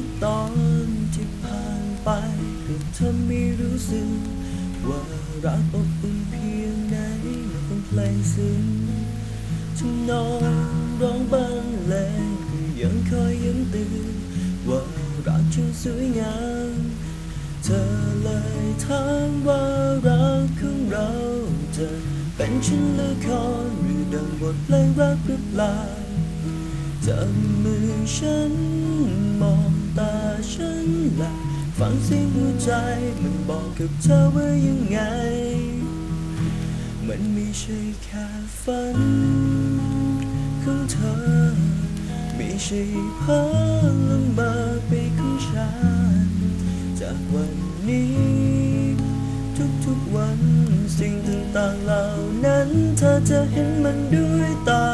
ทุกตอนที่ผ่านไปก็ทำให้รู้สึก ว่ารักอบอุ่นเพียงไหนและคงเพลงซึ้งทำนอนร้องบารเลงกยังคอยย้ำเตือนว่ารักช่างสวยงามเธอเลยถามว่ารักของเราจะเป็นชิ้นละครหรือดังบทเพลงรักหรือเปล่าจัมือฉันมอง ตาฉันละฟังเสียงหัวใจมันบอกกับเธอว่ายังไง มันไม่ใช่แค่ฝันของเธอ ไม่ใช่เพ้อลำบาไปของฉัน จากวันนี้ ทุกๆวันสิ่งต่างๆเหล่านั้นเธอจะเห็นมันด้วยตา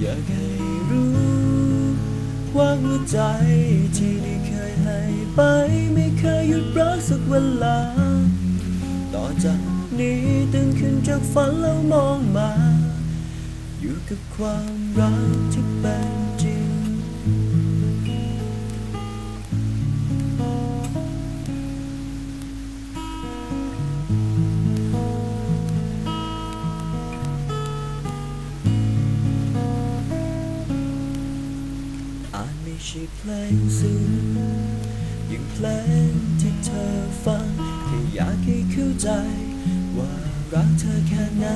อยากให้รู้ว่าหัวใจ ดรักสักเวลา ต่อจากนี้ตื่นขึ้นจากฝันแล้วมองมา อยู่กับความรักที่เป็นจริง อาจไม่ใช่เพลงซึ้ง อย่างเพลงที่เธอฟังแค่อยากให้เข้าใจ ว่ารักเธอแค่ไหน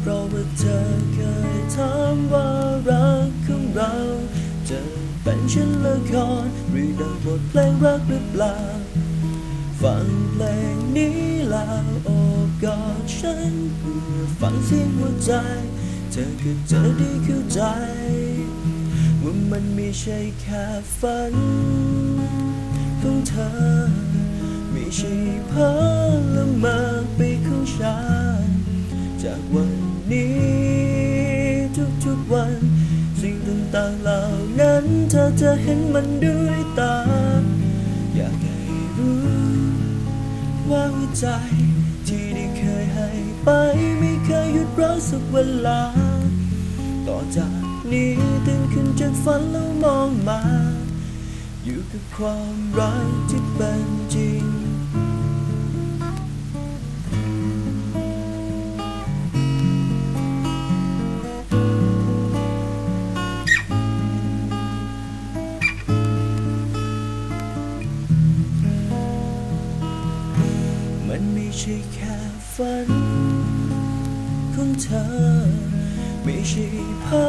เพราะว่าเธอเคยถามว่ารักของเราจะเป็นเช่นละครหรือดังบทเพลงรักหรือเปล่า ฟังเพลงนี้แล้วโอบกอดฉันเพื่อฟังเสียงหัวใจ เธอก็จะได้เข้าใจ ว่ามันไม่ใช่แค่ฝัน ของเธอ ไม่ใช่เพ้อละเมอไปของฉัน จากวันนี้ทุกๆวัน สิ่งต่างๆเหล่านั้นเธอจะเห็นมันด้วยตา อยากให้รู้ ว่าหัวใจที่ได้เคยให้ไปไม่เคยหยุดรักสักเวลา ต่อจากนี้ตื่นขึ้นจากฝันแล้วมองมา อยู่กับความรักที่เป็นจริง มันไม่ใช่แค่ฝันของเธอ ไม่ใช่เพ้อ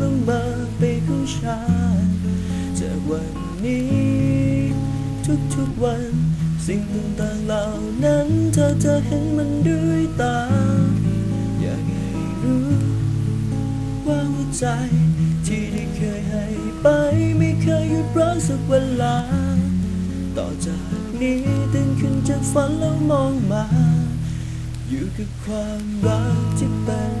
ละเมอไปของฉันจากวัน นี้ ทุกๆวัน สิ่งต่างๆเหล่านั้นเธอจะเห็นมันด้วยตา อยากให้รู้ ว่าหัวใจที่ได้เคยให้ไปไม่เคยหยุดรักสักเวลา ต่อจากนี้ตื่นขึ้นจากฝันแล้วมองมา อยู่กับความรักที่เป็น